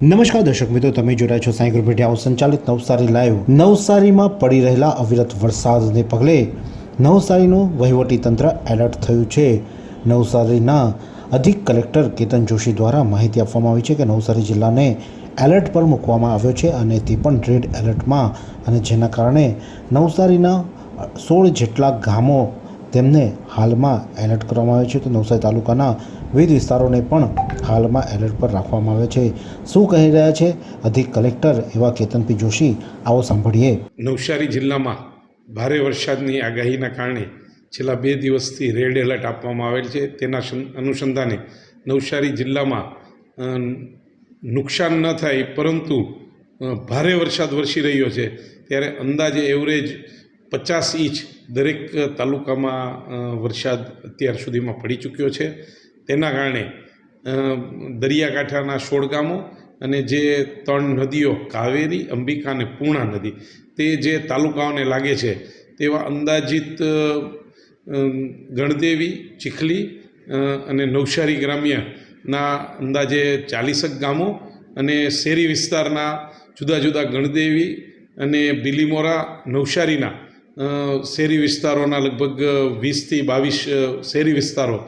નમસ્કાર દર્શક મિત્રો, તમે જોઈ છો સાંઈ ગ્રુપ ઇન્ડિયા સંચાલિત નવસારી લાઈવ. નવસારીમાં પડી રહેલા અવિરત વરસાદને પગલે નવસારીનું વહીવટી તંત્ર એલર્ટ થયું છે. નવસારીના અધિક કલેક્ટર કેતન જોશી દ્વારા માહિતી આપવામાં આવી છે કે નવસારી જિલ્લાને એલર્ટ પર મૂકવામાં આવ્યો છે અને તે પણ રેડ એલર્ટમાં અને જેના કારણે નવસારીના સોળ જેટલા ગામો તેમને હાલમાં એલર્ટ કરવામાં આવે છે તો નવસારી તાલુકાના વિવિધ વિસ્તારોને પણ હાલમાં એલર્ટ પર રાખવામાં આવે છે. શું કહી રહ્યા છે? અધિક કલેક્ટર એવા કેતનપી જોશી, આવો સાંભળીએ. નવસારી જિલ્લામાં ભારે વરસાદની આગાહીના કારણે છેલ્લા બે દિવસથી રેડ એલર્ટ આપવામાં આવેલ છે. તેના અનુસંધાને નવસારી જિલ્લામાં નુકસાન ન થાય પરંતુ ભારે વરસાદ વરસી રહ્યો છે. ત્યારે અંદાજે એવરેજ પચાસ ઇંચ દરેક તાલુકામાં વરસાદ અત્યાર સુધીમાં પડી ચૂક્યો છે. તેના કારણે દરિયાકાંઠાના સોળ ગામો અને જે ત્રણ નદીઓ, કાવેરી, અંબિકા અને પૂર્ણા નદી, તે જે તાલુકાઓને લાગે છે, તેવા અંદાજિત ગણદેવી, ચીખલી અને નવસારી ગ્રામ્યના અંદાજે ચાલીસક ગામો અને શહેરી વિસ્તારના જુદા જુદા ગણદેવી અને બિલીમોરા, નવસારીના શહેરી વિસ્તારોના લગભગ વીસથી બાવીસ શહેરી વિસ્તારો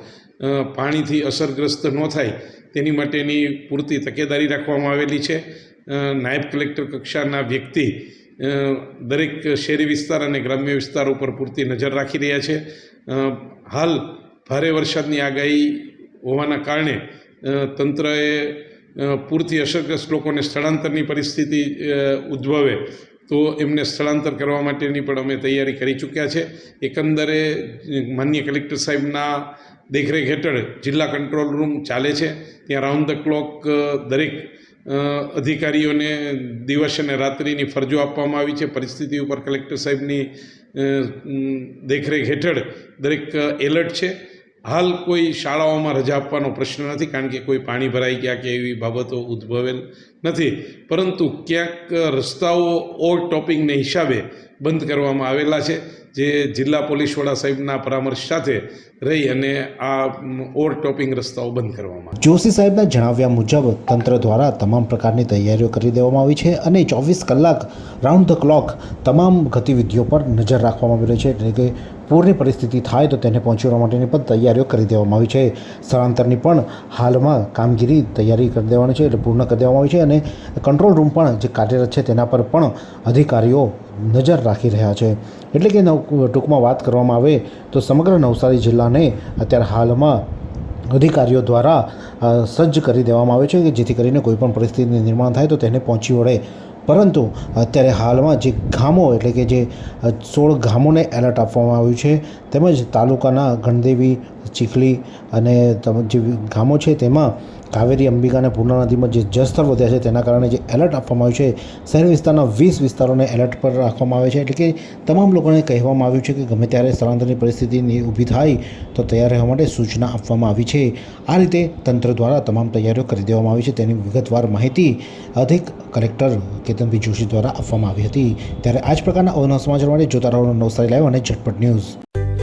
પાણીથી અસરગ્રસ્ત ન થાય તેની માટેની પૂરતી તકેદારી રાખવામાં આવેલી છે. નાયબ કલેક્ટર કક્ષાના વ્યક્તિ દરેક શહેરી વિસ્તાર અને ગ્રામ્ય વિસ્તાર ઉપર પૂરતી નજર રાખી રહ્યા છે. હાલ ભારે વરસાદની આગાહી હોવાના કારણે તંત્રએ પૂરતી અસરગ્રસ્ત લોકોને સ્થળાંતરની પરિસ્થિતિ ઉદ્ભવે. તો એમને સ્થળાંતર કરવા માટેની પણ અમે તૈયારી કરી ચૂક્યા છે. એકંદરે માન્ય કલેક્ટર સાહેબના દેખરેખ હેઠળ જિલ્લા કંટ્રોલ રૂમ ચાલે છે. ત્યાં રાઉન્ડ ધ ક્લોક દરેક અધિકારીઓને દિવસ અને રાત્રિની ફરજો આપવામાં આવી છે. પરિસ્થિતિ ઉપર કલેક્ટર સાહેબની દેખરેખ હેઠળ દરેક એલર્ટ છે. હાલ કોઈ શાળાઓમાં રજા આપવાનો પ્રશ્ન નથી, કારણ કે કોઈ પાણી ભરાઈ ગયા કે એવી બાબતો ઉદ્ભવેલ નથી. પરંતુ ક્યાંક રસ્તાઓ ઓવર ટોપિંગને હિસાબે બંધ કરવામાં આવેલા છે. જે જિલ્લા પોલીસ વડા સાહેબના પરામર્શ સાથે રહી અને આ ઓવર ટોપિંગ રસ્તાઓ બંધ કરવામાં જોશી સાહેબના જણાવ્યા મુજબ, તંત્ર દ્વારા તમામ પ્રકારની તૈયારીઓ કરી દેવામાં આવી છે અને ચોવીસ કલાક રાઉન્ડ ધ ક્લોક તમામ ગતિવિધિઓ પર નજર રાખવામાં આવી રહી છે. એટલે કે પૂરની પરિસ્થિતિ થાય તો તેને પહોંચી વળવા માટેની પણ તૈયારીઓ કરી દેવામાં આવી છે. સ્થળાંતરની પણ હાલમાં કામગીરી તૈયારી કરી દેવાની છે, એટલે પૂર્ણ કરી દેવામાં આવી છે અને કંટ્રોલ રૂમ પણ જે કાર્યરત છે તેના પર પણ અધિકારીઓ નજર રાખી રહ્યા છે. એટલે કે નવ ટૂંકમાં વાત કરવામાં આવે તો સમગ્ર નવસારી જિલ્લાને અત્યારે હાલમાં અધિકારીઓ દ્વારા સજ્જ કરી દેવામાં આવે છે કે જેથી કરીને કોઈપણ પરિસ્થિતિનું નિર્માણ થાય તો તેને પહોંચી વળે. પરંતુ અત્યારે હાલમાં જે ગામો એટલે કે જે સોળ ગામોને એલર્ટ આપવામાં આવ્યું છે, તેમજ તાલુકાના ગણદેવી, ચીખલી અને જે ગામો છે તેમાં કાવેરી, અંબિકા અને પૂર્ણા નદીમાં જે જળસ્તર વધ્યા છે તેના કારણે જે એલર્ટ આપવામાં આવ્યું છે, શહેરી વિસ્તારના વીસ વિસ્તારોને એલર્ટ પર રાખવામાં આવે છે. એટલે કે તમામ લોકોને કહેવામાં આવ્યું છે કે ગમે ત્યારે સ્થળાંતરની પરિસ્થિતિ ઊભી થાય તો તૈયાર રહેવા માટે સૂચના આપવામાં આવી છે. આ રીતે તંત્ર દ્વારા તમામ તૈયારીઓ કરી દેવામાં આવી છે. તેની વિગતવાર માહિતી અધિક કલેક્ટર કેતનભાઈ જોશી દ્વારા આપવામાં આવી હતી. ત્યારે આ જ પ્રકારના અવનવા સમાચાર માટે જોતા રહો નવસારી લાઈવ અને ઝટપટ ન્યૂઝ.